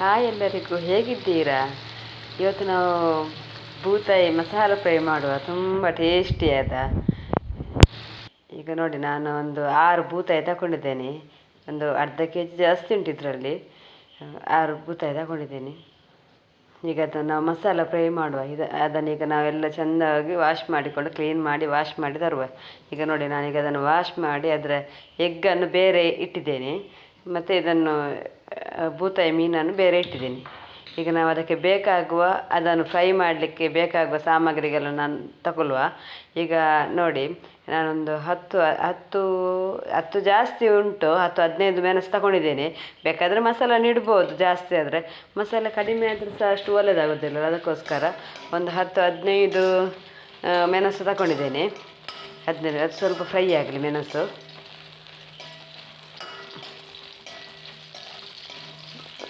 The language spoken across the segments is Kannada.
ಹಾಯ್ ಎಲ್ಲರಿಗೂ ಹೇಗಿದ್ದೀರಾ? ಇವತ್ತು ನಾವು ಬೂತಾಯಿ ಮಸಾಲ ಫ್ರೈ ಮಾಡುವ, ತುಂಬ ಟೇಸ್ಟಿಯಾದ ಈಗ ನೋಡಿ, ನಾನು ಒಂದು ಆರು ಬೂತಾಯಿ ತಗೊಂಡಿದ್ದೇನೆ. ಒಂದು ಅರ್ಧ ಕೆ ಜಿ ಜಾಸ್ತಿ ಉಂಟು ಇದರಲ್ಲಿ. ಆರು ಬೂತಾಯಿ ತಗೊಂಡಿದ್ದೇನೆ. ಈಗ ಅದನ್ನು ನಾವು ಮಸಾಲ ಫ್ರೈ ಮಾಡುವ. ಇದು ಅದನ್ನೀಗ ನಾವೆಲ್ಲ ಚೆಂದಾಗಿ ವಾಶ್ ಮಾಡಿಕೊಂಡು ಕ್ಲೀನ್ ಮಾಡಿ ವಾಶ್ ಮಾಡಿ ತರುವ. ಈಗ ನೋಡಿ, ನಾನೀಗ ಅದನ್ನು ವಾಶ್ ಮಾಡಿ, ಅದರ ಎಗ್ಗನ್ನು ಬೇರೆ ಇಟ್ಟಿದ್ದೇನೆ. ಮತ್ತು ಇದನ್ನು ಬೂತಾಯಿ ಮೀನನ್ನು ಬೇರೆ ಇಟ್ಟಿದ್ದೀನಿ. ಈಗ ನಾವು ಅದಕ್ಕೆ ಬೇಕಾಗುವ, ಅದನ್ನು ಫ್ರೈ ಮಾಡಲಿಕ್ಕೆ ಬೇಕಾಗುವ ಸಾಮಗ್ರಿಗೆಲ್ಲ ನಾನು ತಗೊಳ್ಳುವ. ಈಗ ನೋಡಿ, ನಾನೊಂದು ಹತ್ತು ಹತ್ತು ಹತ್ತು ಜಾಸ್ತಿ ಉಂಟು, ಹತ್ತು ಹದಿನೈದು ಮೆಣಸು ತಗೊಂಡಿದ್ದೇನೆ. ಬೇಕಾದರೆ ಮಸಾಲ ಇಡ್ಬೋದು ಜಾಸ್ತಿ ಆದರೆ. ಮಸಾಲ ಕಡಿಮೆ ಆದರೆ ಸಹ ಅಷ್ಟು ಒಳ್ಳೆಯದಾಗೋದಿಲ್ಲ ಅದಕ್ಕೋಸ್ಕರ ಒಂದು ಹತ್ತು, ಹದಿನೈದು ಮೆಣಸು ತಗೊಂಡಿದ್ದೇನೆ. ಹದಿನೈದು, ಅದು ಸ್ವಲ್ಪ ಫ್ರೈ ಆಗಲಿ ಮೆಣಸು.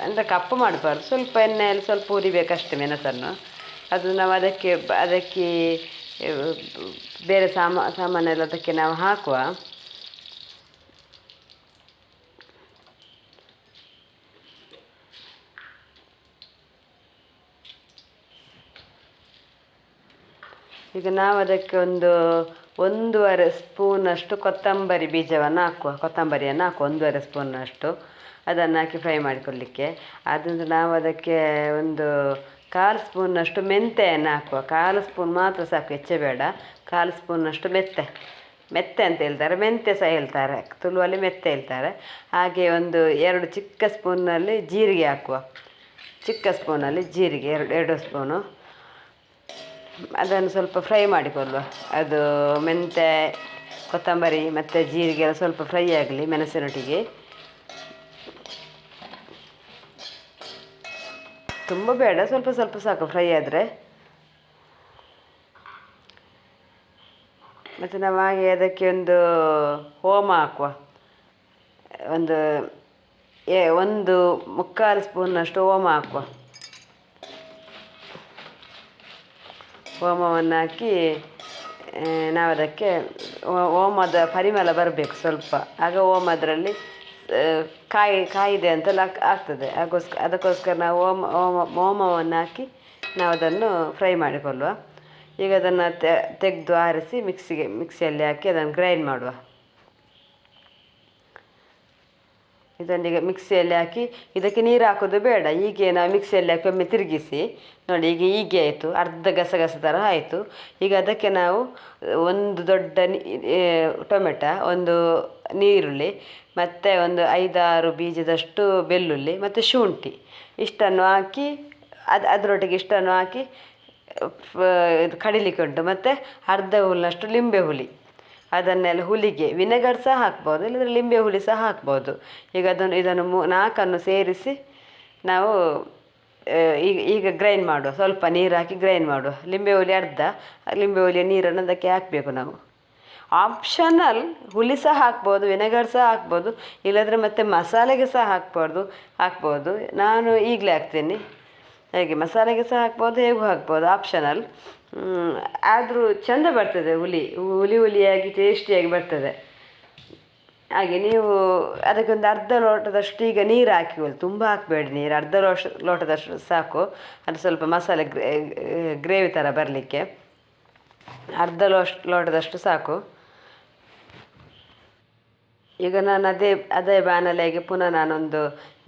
ಅಂದರೆ ಕಪ್ಪು ಮಾಡಬಾರ್ದು. ಸ್ವಲ್ಪ ಎಣ್ಣೆಯಲ್ಲಿ ಸ್ವಲ್ಪ ಹುರಿಬೇಕಷ್ಟೆ ಮೆಣಸನ್ನು. ಅದು ನಾವು ಅದಕ್ಕೆ ಅದಕ್ಕೆ ಬೇರೆ ಸಾಮಾ, ಸಾಮಾನೆಲ್ಲ ಅದಕ್ಕೆ ನಾವು ಹಾಕುವ. ಈಗ ನಾವು ಅದಕ್ಕೆ ಒಂದು ಒಂದೂವರೆ ಸ್ಪೂನಷ್ಟು ಕೊತ್ತಂಬರಿ ಬೀಜವನ್ನು ಹಾಕುವ. ಕೊತ್ತಂಬರಿಯನ್ನು ಹಾಕುವ. ಒಂದೂವರೆ ಸ್ಪೂನಷ್ಟು. ಅದನ್ನು ಹಾಕಿ ಫ್ರೈ ಮಾಡಿಕೊಳ್ಳಿಕ್ಕೆ ಅದರಿಂದ ನಾವು ಅದಕ್ಕೆ ಒಂದು ಕಾಲು ಸ್ಪೂನಷ್ಟು ಮೆಂತೆಯನ್ನು ಹಾಕುವ. ಕಾಲು ಸ್ಪೂನ್ ಮಾತ್ರ ಸಾಕು, ಹೆಚ್ಚೆ ಬೇಡ. ಕಾಲು ಸ್ಪೂನ್ನಷ್ಟು ಮೆತ್ತೆ. ಮೆತ್ತೆ ಅಂತ ಹೇಳ್ತಾರೆ. ಮೆಂತೆ ಸಹ ಹೇಳ್ತಾರೆ. ತುಳುವಲ್ಲಿ ಮೆತ್ತೆ ಹೇಳ್ತಾರೆ. ಹಾಗೆ ಒಂದು ಎರಡು ಚಿಕ್ಕ ಸ್ಪೂನಲ್ಲಿ ಜೀರಿಗೆ ಹಾಕುವ. ಚಿಕ್ಕ ಸ್ಪೂನಲ್ಲಿ ಜೀರಿಗೆ, ಎರಡು ಎರಡು ಸ್ಪೂನು. ಅದನ್ನು ಸ್ವಲ್ಪ ಫ್ರೈ ಮಾಡಿಕೊಳ್ಳುವ. ಅದು ಮೆಂತೆ ಕೊತ್ತಂಬರಿ ಮತ್ತು ಜೀರಿಗೆ ಸ್ವಲ್ಪ ಫ್ರೈ ಆಗಲಿ ಮೆಣಸಿನೊಟ್ಟಿಗೆ. ತುಂಬ ಬೇಡ. ಸ್ವಲ್ಪ ಸ್ವಲ್ಪ ಸಾಕು ಫ್ರೈ ಆದರೆ. ಮತ್ತು ನಾವು ಹಾಗೆ ಅದಕ್ಕೆ ಒಂದು ಹೋಮ ಹಾಕುವ. ಒಂದು ಏ ಒಂದು ಮುಕ್ಕಾಲು ಸ್ಪೂನಷ್ಟು ಹೋಮ ಹಾಕುವ. ಹೋಮವನ್ನು ಹಾಕಿ ನಾವದಕ್ಕೆ ಓಮದ ಪರಿಮಳ ಬರಬೇಕು ಸ್ವಲ್ಪ. ಆಗ ಆ, ಕಾಯಿ, ಕಾಯಿದೆ ಅಂತೆಲ್ಲ ಆಗ್- ಆಗ್ತದೆ. ಅದಕ್ಕೋಸ್ಕರ ಅದಕ್ಕೋಸ್ಕರ ನಾವು ಓಮ ಓಮ ಓಮವನ್ನು ಹಾಕಿ ನಾವು ಅದನ್ನು ಫ್ರೈ ಮಾಡಿಕೊಳ್ಳುವ. ಈಗ ಅದನ್ನು ತೆಗೆದು ಆರಿಸಿ ಮಿಕ್ಸಿಗೆ, ಮಿಕ್ಸಿಯಲ್ಲಿ ಹಾಕಿ ಅದನ್ನು ಗ್ರೈಂಡ್ ಮಾಡುವ. ಇದನ್ನೀಗ ಮಿಕ್ಸಿಯಲ್ಲಿ ಹಾಕಿ ಇದಕ್ಕೆ ನೀರು ಹಾಕೋದು ಬೇಡ. ಹೀಗೆ ನಾವು ಮಿಕ್ಸಿಯಲ್ಲಿ ಹಾಕಿ ಒಮ್ಮೆ ತಿರುಗಿಸಿ, ನೋಡಿ ಈಗ ಹೀಗೆ ಆಯಿತು. ಅರ್ಧ ಗಸಗಸೆ ಥರ ಆಯಿತು. ಈಗ ಅದಕ್ಕೆ ನಾವು ಒಂದು ದೊಡ್ಡ ಟೊಮೆಟೊ ಟೊಮೆಟ, ಒಂದು ನೀರುಳ್ಳಿ, ಮತ್ತು ಒಂದು ಐದಾರು ಬೀಜದಷ್ಟು ಬೆಳ್ಳುಳ್ಳಿ, ಮತ್ತು ಶುಂಠಿ ಇಷ್ಟನ್ನು ಹಾಕಿ, ಅದು, ಅದರೊಟ್ಟಿಗೆ ಇಷ್ಟನ್ನು ಹಾಕಿ ಇದು ಕಡಿಲಿಕ್ಕೆ ಉಂಟು ಮತ್ತು ಅರ್ಧ ಹುಲ್ಲಷ್ಟು ಲಿಂಬೆ ಹುಳಿ. ಅದನ್ನೆಲ್ಲ ಹುಲಿಗೆ ವಿನೆಗರ್ ಸಹ ಹಾಕ್ಬೋದು, ಇಲ್ಲದ್ರೆ ಲಿಂಬೆ ಹುಳಿ ಸಹ ಹಾಕ್ಬೋದು. ಈಗ ಅದನ್ನು, ಇದನ್ನು ಮೂ ನಾಲ್ಕನ್ನು ಸೇರಿಸಿ ನಾವು ಈಗ ಈಗ ಗ್ರೈಂಡ್ ಮಾಡುವ. ಸ್ವಲ್ಪ ನೀರು ಹಾಕಿ ಗ್ರೈಂಡ್ ಮಾಡುವ. ಲಿಂಬೆ ಹುಳಿ ಅರ್ಧ, ಲಿಂಬೆ ಹುಲಿಯ ನೀರನ್ನು ಅದಕ್ಕೆ ಹಾಕಬೇಕು ನಾವು. ಆಪ್ಷನಲ್ ಹುಳಿ ಸಹ ಹಾಕ್ಬೋದು, ವಿನೆಗರ್ ಸಹ ಹಾಕ್ಬೋದು, ಇಲ್ಲದ್ರೆ ಮತ್ತೆ ಮಸಾಲೆಗೆ ಸಹ ಹಾಕ್ಬಾರ್ದು, ಹಾಕ್ಬೋದು. ನಾನು ಈಗಲೇ ಹಾಕ್ತೀನಿ. ಹೇಗೆ ಮಸಾಲೆಗೆ ಸಹ ಹಾಕ್ಬೋದು, ಹೇಗೂ ಹಾಕ್ಬೋದು. ಆಪ್ಷನಲ್ ಆದರೂ ಚೆಂದ ಬರ್ತದೆ ಹುಲಿ. ಹುಲಿ ಹುಲಿಯಾಗಿ ಟೇಸ್ಟಿಯಾಗಿ ಬರ್ತದೆ. ಹಾಗೆ ನೀವು ಅದಕ್ಕೊಂದು ಅರ್ಧ ಲೋಟದಷ್ಟು ಈಗ ನೀರು ಹಾಕಿ ತುಂಬ ಹಾಕಬೇಡಿ ನೀರು. ಅರ್ಧ ಲೋಟ ಲೋಟದಷ್ಟು ಸಾಕು. ಅದು ಸ್ವಲ್ಪ ಮಸಾಲೆ ಗ್ರೇವಿ ಥರ ಬರಲಿಕ್ಕೆ. ಅರ್ಧ ಲೋಟ ಲೋಟದಷ್ಟು ಸಾಕು. ಈಗ ನಾನು ಅದೇ ಅದೇ ಬಾಣಲೆಗೆ ಪುನಃ ನಾನೊಂದು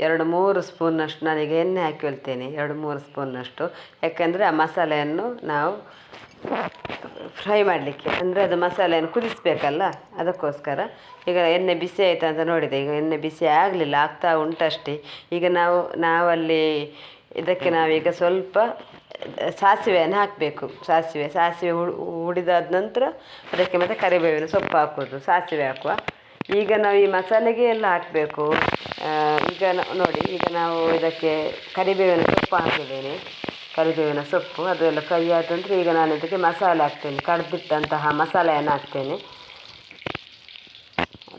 ಎರಡು ಮೂರು ಸ್ಪೂನಷ್ಟು ನನಗೆ ಎಣ್ಣೆ ಹಾಕಿಕೊಳ್ತೇನೆ ಎರಡು ಮೂರು ಸ್ಪೂನಷ್ಟು. ಯಾಕೆಂದರೆ ಆ ಮಸಾಲೆಯನ್ನು ನಾವು ಫ್ರೈ ಮಾಡಲಿಕ್ಕೆ, ಅಂದರೆ ಅದು ಮಸಾಲೆಯನ್ನು ಕುದಿಸ್ಬೇಕಲ್ಲ, ಅದಕ್ಕೋಸ್ಕರ. ಈಗ ಎಣ್ಣೆ ಬಿಸಿ ಆಯಿತು ಅಂತ ನೋಡಿದೆ, ಈಗ ಎಣ್ಣೆ ಬಿಸಿ ಆಗಲಿಲ್ಲ, ಆಗ್ತಾ ಉಂಟಷ್ಟೇ. ಈಗ ನಾವು, ನಾವಲ್ಲಿ ಇದಕ್ಕೆ ನಾವೀಗ ಸ್ವಲ್ಪ ಸಾಸಿವೆಯನ್ನು ಹಾಕಬೇಕು, ಸಾಸಿವೆ ಸಾಸಿವೆ ಹುಡ್ ಹುಡಿದಾದ ನಂತರ ಅದಕ್ಕೆ ಮತ್ತೆ ಕರಿಬೇವಿನ ಸೊಪ್ಪು ಹಾಕೋದು ಸಾಸಿವೆ ಹಾಕುವ. ಈಗ ನಾವು ಈ ಮಸಾಲೆಗೆ ಎಲ್ಲ ಹಾಕಬೇಕು. ಈಗ ನೋಡಿ, ಈಗ ನಾವು ಇದಕ್ಕೆ ಕರಿಬೇವಿನ ಸೊಪ್ಪು ಹಾಕಿದ್ದೇನೆ. ಕರಿಬೇವಿನ ಸೊಪ್ಪು, ಅದೆಲ್ಲ ಫ್ರೈ ಆಯಿತು ಈಗ ನಾನು ಇದಕ್ಕೆ ಮಸಾಲೆ ಹಾಕ್ತೇನೆ. ಕಡ್ದಿಟ್ಟಂತಹ ಮಸಾಲೆಯನ್ನು ಹಾಕ್ತೇನೆ.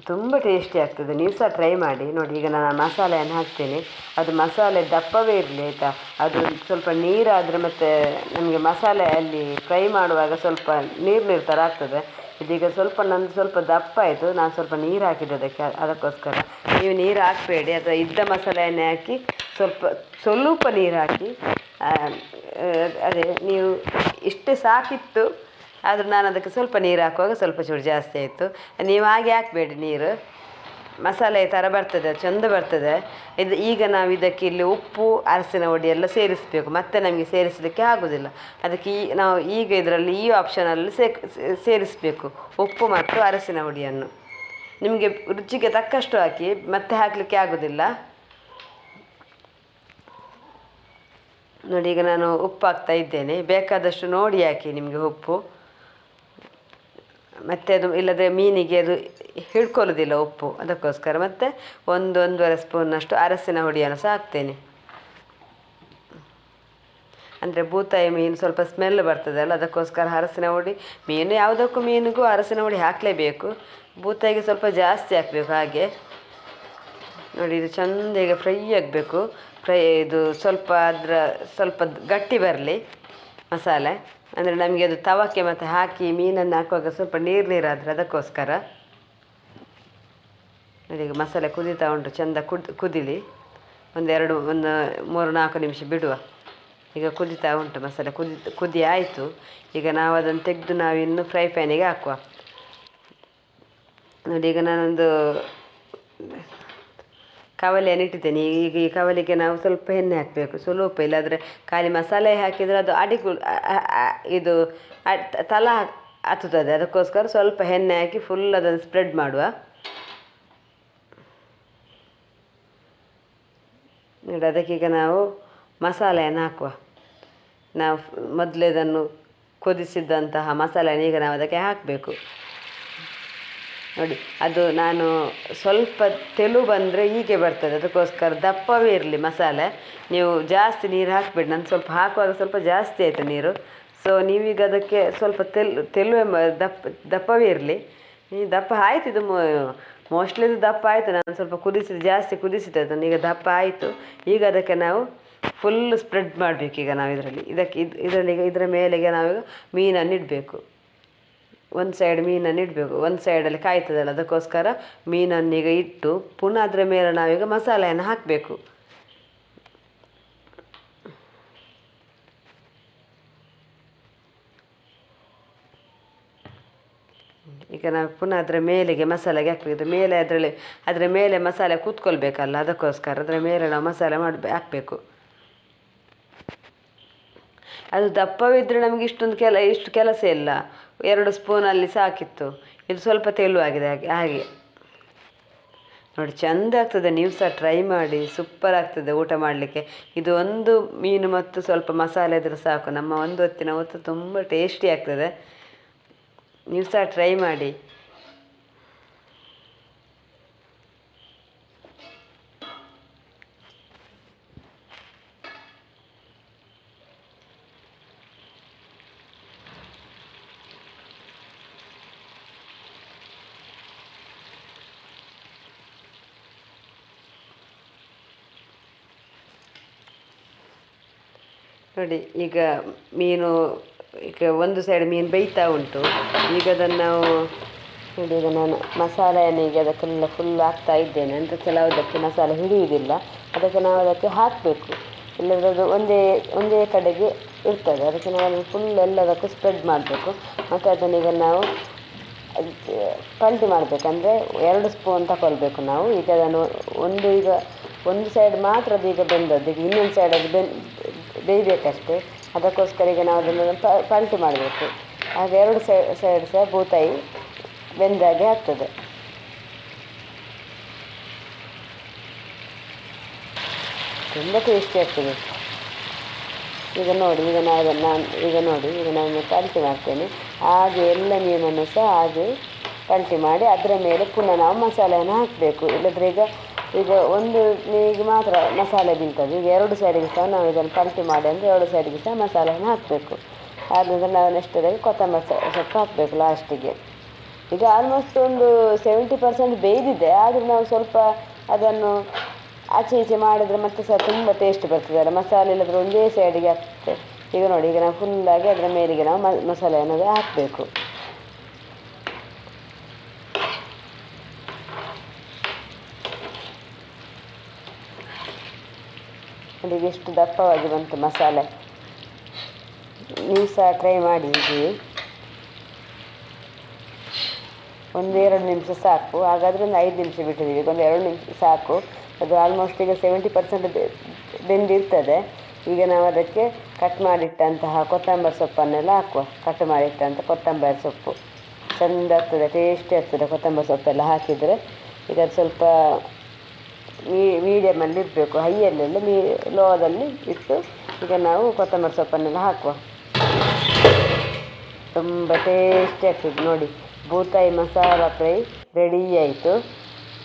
ತುಂಬ ಟೇಸ್ಟಿ ಆಗ್ತದೆ. ನೀವು ಸಹ ಟ್ರೈ ಮಾಡಿ. ನೋಡಿ, ಈಗ ನಾನು ಮಸಾಲೆಯನ್ನು ಹಾಕ್ತೇನೆ. ಅದು ಮಸಾಲೆ ದಪ್ಪವೇ ಇರಲಿ, ಆಯಿತಾ? ಅದು ಸ್ವಲ್ಪ ನೀರಾದರೆ ಮತ್ತು ನಮಗೆ ಮಸಾಲೆ ಅಲ್ಲಿ ಫ್ರೈ ಮಾಡುವಾಗ ಸ್ವಲ್ಪ ನೀರು ನೀರು ಥರ ಆಗ್ತದೆ. ಇದೀಗ ಸ್ವಲ್ಪ ನಂದು ಸ್ವಲ್ಪ ದಪ್ಪ ಆಯಿತು, ನಾನು ಸ್ವಲ್ಪ ನೀರು ಹಾಕಿದ್ದೆ ಅದಕ್ಕೆ, ಅದಕ್ಕೋಸ್ಕರ. ನೀವು ನೀರು ಹಾಕಬೇಡಿ, ಅಥವಾ ಇದ್ದ ಮಸಾಲೆಯನ್ನೇ ಹಾಕಿ, ಸ್ವಲ್ಪ ಸ್ವಲ್ಪ ನೀರು ಹಾಕಿ ಅದೇ ನೀವು ಇಷ್ಟೇ ಸಾಕಿತ್ತು, ಆದರೂ ನಾನು ಅದಕ್ಕೆ ಸ್ವಲ್ಪ ನೀರು ಹಾಕುವಾಗ ಸ್ವಲ್ಪ ಚೂರು ಜಾಸ್ತಿ ಆಯಿತು. ನೀವು ಹಾಗೆ ಹಾಕಬೇಡಿ ನೀರು. ಮಸಾಲೆ ಥರ ಬರ್ತದೆ, ಚೆಂದ ಬರ್ತದೆ. ಇದು ಈಗ ನಾವು ಇದಕ್ಕೆ ಇಲ್ಲಿ ಉಪ್ಪು, ಅರಸಿನ ಹುಡಿ ಎಲ್ಲ ಸೇರಿಸಬೇಕು. ಮತ್ತೆ ನಮಗೆ ಸೇರಿಸಲಿಕ್ಕೆ ಆಗೋದಿಲ್ಲ. ಅದಕ್ಕೆ ಈ, ನಾವು ಈಗ ಇದರಲ್ಲಿ ಈ ಆಪ್ಷನಲ್ಲಿ ಸೇರಿಸಬೇಕು. ಉಪ್ಪು ಮತ್ತು ಅರಸಿನ ಹುಡಿಯನ್ನು ನಿಮಗೆ ರುಚಿಗೆ ತಕ್ಕಷ್ಟು ಹಾಕಿ, ಮತ್ತೆ ಹಾಕಲಿಕ್ಕೆ ಆಗೋದಿಲ್ಲ. ನೋಡಿ, ಈಗ ನಾನು ಉಪ್ಪು ಹಾಕ್ತಾ ಇದ್ದೇನೆ. ಬೇಕಾದಷ್ಟು ನೋಡಿ ಹಾಕಿ ನಿಮಗೆ ಉಪ್ಪು. ಮತ್ತೆ ಅದು ಇಲ್ಲದೆ ಮೀನಿಗೆ ಅದು ಹಿಡ್ಕೊಳ್ಳೋದಿಲ್ಲ ಉಪ್ಪು ಅದಕ್ಕೋಸ್ಕರ. ಮತ್ತೆ ಒಂದು ಒಂದೂವರೆ ಸ್ಪೂನಷ್ಟು ಅರಸಿನ ಹುಡಿಯನ್ನು ಸಹ ಹಾಕ್ತೇನೆ. ಅಂದರೆ ಬೂತಾಯಿ ಮೀನು ಸ್ವಲ್ಪ ಸ್ಮೆಲ್ ಬರ್ತದಲ್ಲ ಅದಕ್ಕೋಸ್ಕರ ಅರಸಿನ ಹುಡಿ, ಮೀನು ಯಾವುದಕ್ಕೂ ಮೀನಿಗೂ ಅರಸಿನ ಹುಡಿ ಹಾಕಲೇಬೇಕು. ಬೂತಾಯಿಗೆ ಸ್ವಲ್ಪ ಜಾಸ್ತಿ ಹಾಕಬೇಕು ಹಾಗೆ. ನೋಡಿ, ಇದು ಚೆಂದ ಈಗ ಫ್ರೈ ಆಗಬೇಕು. ಫ್ರೈ, ಇದು ಸ್ವಲ್ಪ ಅದರ ಸ್ವಲ್ಪ ಗಟ್ಟಿ ಬರಲಿ ಮಸಾಲೆ. ಅಂದರೆ ನಮಗೆ ಅದು ತವಕ್ಕೆ ಮತ್ತು ಹಾಕಿ ಮೀನನ್ನು ಹಾಕುವಾಗ ಸ್ವಲ್ಪ ನೀರು ನೀರಾದರೆ ಅದಕ್ಕೋಸ್ಕರ. ನೋಡಿ ಈಗ ಮಸಾಲೆ ಕುದೀತಾ ಉಂಟು, ಚೆಂದ ಕುದ್, ಕುದಿಲಿ. ಒಂದೆರಡು ಒಂದು ಮೂರು, ನಾಲ್ಕು ನಿಮಿಷ ಬಿಡುವ. ಈಗ ಕುದೀತಾ ಉಂಟು ಮಸಾಲೆ, ಕುದಿ ಕುದಿ ಆಯಿತು. ಈಗ ನಾವು ಅದನ್ನು ತೆಗೆದು ನಾವು ಇನ್ನು ಫ್ರೈ ಪ್ಯಾನಿಗೆ ಹಾಕುವ. ನೋಡಿ ಈಗ ನಾನೊಂದು ಕವಲಿಯನ್ನು ಇಟ್ಟಿದ್ದೇನೆ. ಈಗ ಈ ಕವಲಿಗೆ ನಾವು ಸ್ವಲ್ಪ ಎಣ್ಣೆ ಹಾಕಬೇಕು. ಸ್ವಲ್ಪ ಇಲ್ಲಾದರೆ ಖಾಲಿ ಮಸಾಲೆ ಹಾಕಿದರೆ ಅದು ಅಡಿಗು, ಅ- ಅ- ಅ- ಇದು ತಲ ಹತ್ತುತ್ತದೆ. ಅದಕ್ಕೋಸ್ಕರ ಸ್ವಲ್ಪ ಎಣ್ಣೆ ಹಾಕಿ ಫುಲ್ ಅದನ್ನು ಸ್ಪ್ರೆಡ್ ಮಾಡುವ. ನೋಡಿ ಅದಕ್ಕೀಗ ನಾವು ಮಸಾಲೆಯನ್ನು ಹಾಕುವ. ನಾವು ಮೊದಲೇದನ್ನು ಕುದಿಸಿದ್ದಂತಹ ಮಸಾಲೆಯನ್ನು ಈಗ ನಾವು ಅದಕ್ಕೆ ಹಾಕಬೇಕು. ನೋಡಿ, ಅದು ನಾನು ಸ್ವಲ್ಪ ತೆಲು ಬಂದರೆ ಹೀಗೆ ಬರ್ತದೆ. ಅದಕ್ಕೋಸ್ಕರ ದಪ್ಪವೇ ಇರಲಿ ಮಸಾಲೆ. ನೀವು ಜಾಸ್ತಿ ನೀರು ಹಾಕಬೇಡಿ. ನಾನು ಸ್ವಲ್ಪ ಹಾಕುವಾಗ ಸ್ವಲ್ಪ ಜಾಸ್ತಿ ಆಯಿತು ನೀರು. ಸೊ ನೀವೀಗ ಅದಕ್ಕೆ ಸ್ವಲ್ಪ ತೆಲ್ ತೆಲು ದಪ್ಪ, ದಪ್ಪವೇ ಇರಲಿ. ದಪ್ಪ ಆಯಿತು, ಇದು ಮೋಸ್ಟ್ಲಿ ಇದು ದಪ್ಪ ಆಯಿತು. ನಾನು ಸ್ವಲ್ಪ ಕುದಿಸಿದ, ಜಾಸ್ತಿ ಕುದಿಸಿದೆ. ಅದನ್ನು ಈಗ ದಪ್ಪ ಆಯಿತು. ಈಗ ಅದಕ್ಕೆ ನಾವು ಫುಲ್ ಸ್ಪ್ರೆಡ್ ಮಾಡಬೇಕು ಈಗ ನಾವು ಇದರಲ್ಲಿ ಇದಕ್ಕೆ, ಇದು ಇದರಲ್ಲಿ ಇದರ ಮೇಲೆಗೆ ನಾವೀಗ ಮೀನನ್ನು ಇಡಬೇಕು. ಒಂದು ಸೈಡ್ ಮೀನನ್ನು ಇಡಬೇಕು, ಒಂದು ಸೈಡಲ್ಲಿ ಕಾಯ್ತದಲ್ಲ ಅದಕ್ಕೋಸ್ಕರ ಮೀನನ್ನೀಗ ಇಟ್ಟು ಪುನಃ ಅದರ ಮೇಲೆ ನಾವೀಗ ಮಸಾಲೆಯನ್ನು ಹಾಕಬೇಕು. ಈಗ ನಾವು ಪುನಃ ಅದರ ಮೇಲೆಗೆ ಮಸಾಲೆಗೆ ಹಾಕಬೇಕು. ಮೇಲೆ ಅದರಲ್ಲಿ, ಅದರ ಮೇಲೆ ಮಸಾಲೆ ಕೂತ್ಕೊಳ್ಬೇಕಲ್ಲ ಅದಕ್ಕೋಸ್ಕರ ಅದರ ಮೇಲೆ ನಾವು ಮಸಾಲೆ ಮಾಡಬೇಕು ಹಾಕಬೇಕು. ಅದು ದಪ್ಪವಿದ್ದರೆ ನಮಗೆ ಇಷ್ಟೊಂದು ಕೆಲ, ಇಷ್ಟು ಕೆಲಸ ಇಲ್ಲ. ಎರಡು ಸ್ಪೂನಲ್ಲಿ ಸಾಕಿತ್ತು. ಇದು ಸ್ವಲ್ಪ ತೆಳುವಾಗಿದೆ ಹಾಗೆ ಹಾಗೆ. ನೋಡಿ, ಚೆಂದ ಆಗ್ತದೆ. ನೀವು ಸಹ ಟ್ರೈ ಮಾಡಿ ಸೂಪರ್ ಆಗ್ತದೆ ಊಟ ಮಾಡಲಿಕ್ಕೆ. ಇದು ಒಂದು ಮೀನು ಮತ್ತು ಸ್ವಲ್ಪ ಮಸಾಲೆ ಇದ್ರೆ ಸಾಕು. ನಮ್ಮ ಒಂದು ಹೊತ್ತಿನ ಹೊತ್ತು ತುಂಬ ಟೇಸ್ಟಿ ಆಗ್ತದೆ. ನೀವು ಸಹ ಟ್ರೈ ಮಾಡಿ. ನೋಡಿ, ಈಗ ಮೀನು, ಈಗ ಒಂದು ಸೈಡ್ ಮೀನು ಬೇಯ್ತಾ ಉಂಟು. ಈಗ ಅದನ್ನು ನಾವು ನೋಡಿ, ಈಗ ನಾನು ಮಸಾಲೆಯನ್ನು ಈಗ ಅದಕ್ಕೆಲ್ಲ ಫುಲ್ ಹಾಕ್ತಾ ಇದ್ದೇನೆ. ಅಂದರೆ ಕೆಲವುದಕ್ಕೆ ಮಸಾಲೆ ಹಿಡಿಯುವುದಿಲ್ಲ. ಅದಕ್ಕೆ ನಾವು ಅದಕ್ಕೆ ಹಾಕಬೇಕು. ಇಲ್ಲದ್ರೆ ಅದು ಒಂದೇ ಒಂದೇ ಕಡೆಗೆ ಇರ್ತದೆ. ಅದಕ್ಕೆ ನಾವು ಫುಲ್ ಎಲ್ಲದಕ್ಕೂ ಸ್ಪ್ರೆಡ್ ಮಾಡಬೇಕು. ಮತ್ತು ಅದನ್ನು ಈಗ ನಾವು ಪಲ್ಟಿ ಮಾಡಬೇಕಂದ್ರೆ ಎರಡು ಸ್ಪೂನ್ ತಗೊಳ್ಬೇಕು ನಾವು. ಈಗ ಅದನ್ನು ಒಂದು, ಈಗ ಒಂದು ಸೈಡ್ ಮಾತ್ರ ಅದು ಈಗ ಬೆಂದದ್ದು. ಈಗ ಇನ್ನೊಂದು ಸೈಡ್ ಅದು ಬೆನ್ ಬೇಯಬೇಕಷ್ಟೇ. ಅದಕ್ಕೋಸ್ಕರ ಈಗ ನಾವು ಅದನ್ನು ಪಲ್ಟಿ ಮಾಡಬೇಕು. ಆಗ ಎರಡು ಸೈಡ್ ಸಹ ಬೂತಾಯಿ ಬೆಂದಾಗೆ ಆಗ್ತದೆ. ತುಂಬ ಟೇಸ್ಟಿ ಆಗ್ತದೆ. ಈಗ ನೋಡಿ, ಈಗ ನಾವು ಅದನ್ನು ನಾನು ಈಗ ನೋಡಿ, ಈಗ ನಾನು ಪಲ್ಟಿ ಮಾಡ್ತೇನೆ. ಹಾಗೆ ಎಲ್ಲ ಮೀನನ್ನು ಸಹ ಹಾಗೆ ಪಲ್ಟಿ ಮಾಡಿ ಅದರ ಮೇಲೆ ಪುನಃ ನಾವು ಮಸಾಲೆಯನ್ನು ಹಾಕಬೇಕು. ಇಲ್ಲದ್ರೆ ಈಗ ಈಗ ಒಂದು ಈಗ ಮಾತ್ರ ಮಸಾಲೆ ಬೀಳ್ತದೆ. ಈಗ ಎರಡು ಸೈಡಿಗೆ ಸಹ ನಾವು ಇದನ್ನು ಪಲ್ಟಿ ಮಾಡಿ ಅಂದರೆ ಎರಡು ಸೈಡಿಗೆ ಸಹ ಮಸಾಲೆಯನ್ನು ಹಾಕಬೇಕು. ಆದ್ದರಿಂದ ನಾವು ನೆಕ್ಸ್ಟದಾಗಿ ಕೊತ್ತಂಬರಿ ಸೊಪ್ಪು ಹಾಕಬೇಕು ಲಾಸ್ಟಿಗೆ ಈಗ ಆಲ್ಮೋಸ್ಟ್ ಒಂದು ಸೆವೆಂಟಿ ಪರ್ಸೆಂಟ್ ಬೇಯ್ದಿದೆ. ಆದರೂ ನಾವು ಸ್ವಲ್ಪ ಅದನ್ನು ಆಚೆ ಈಚೆ ಮಾಡಿದರೆ ಮತ್ತೆ ಸಹ ತುಂಬ ಟೇಸ್ಟ್ ಬರ್ತದೆ ಅಲ್ಲ. ಮಸಾಲೆ ಇಲ್ಲದ್ರೆ ಒಂದೇ ಸೈಡಿಗೆ ಹಾಕ್ತೇವೆ ಈಗ ನೋಡಿ, ಈಗ ನಾವು ಫುಲ್ಲಾಗಿ ಅದರ ಮೇಲಿಗೆ ನಾವು ಮಸಾಲೆ ಮಸಾಲೆಯನ್ನು ಹಾಕಬೇಕು. ನೋಡಿ ಎಷ್ಟು ದಪ್ಪವಾಗಿ ಬಂತು ಮಸಾಲೆ. ನೀವು ಸಹ ಟ್ರೈ ಮಾಡಿ ಹೀಗೆ ಒಂದು ಎರಡು ನಿಮಿಷ ಸಾಕು. ಹಾಗಾದರೆ ಒಂದು ಐದು ನಿಮಿಷ ಬಿಟ್ಟಿದ್ದೀವಿ. ಈಗ ಒಂದು ಎರಡು ನಿಮಿಷ ಸಾಕು. ಅದು ಆಲ್ಮೋಸ್ಟ್ ಈಗ ಸೆವೆಂಟಿ ಪರ್ಸೆಂಟ್ ಬೆಂದಿರ್ತದೆ. ಈಗ ನಾವು ಅದಕ್ಕೆ ಕಟ್ ಮಾಡಿಟ್ಟಂತಹ ಕೊತ್ತಂಬರಿ ಸೊಪ್ಪನ್ನೆಲ್ಲ ಹಾಕುವ. ಕಟ್ ಮಾಡಿಟ್ಟಂಥ ಕೊತ್ತಂಬರಿ ಸೊಪ್ಪು. ಚೆಂದ ಆಗ್ತದೆ ಟೇಸ್ಟಿ ಆಗ್ತದೆ ಕೊತ್ತಂಬರಿ ಸೊಪ್ಪೆಲ್ಲ ಹಾಕಿದರೆ. ಈಗ ಸ್ವಲ್ಪ ಮೀ ಮೀಡಿಯಮಲ್ಲಿ ಇರಬೇಕು ಹೈಯಲ್ಲೆಲ್ಲ ಮೀ ಲೋದಲ್ಲಿ ಇಟ್ಟು ಈಗ ನಾವು ಕೊತ್ತಂಬರಿ ಸೊಪ್ಪನ್ನೆಲ್ಲ ಹಾಕುವ. ತುಂಬ ಟೇಸ್ಟಿ ಆಗ್ತದೆ ನೋಡಿ. ಬೂತಾಯಿ ಮಸಾಲ ಫ್ರೈ ರೆಡಿ ಆಯಿತು.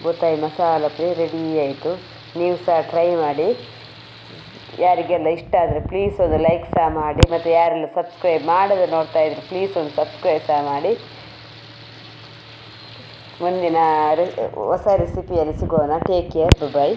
ಬೂತಾಯಿ ಮಸಾಲ ಫ್ರೈ ರೆಡಿ ಆಯಿತು. ನೀವು ಸಹ ಟ್ರೈ ಮಾಡಿ. ಯಾರಿಗೆಲ್ಲ ಇಷ್ಟ ಆದರೆ ಪ್ಲೀಸ್ ಒಂದು ಲೈಕ್ ಸಹ ಮಾಡಿ. ಮತ್ತು ಯಾರೆಲ್ಲ ಸಬ್ಸ್ಕ್ರೈಬ್ ಮಾಡದೆ ನೋಡ್ತಾ ಇದ್ರೆ ಪ್ಲೀಸ್ ಒಂದು ಸಬ್ಸ್ಕ್ರೈಬ್ ಸಹ ಮಾಡಿ. ಮುಂದಿನ ಹೊಸ ರೆಸಿಪಿಯಲ್ಲಿ ಸಿಗೋಣ. Take care bye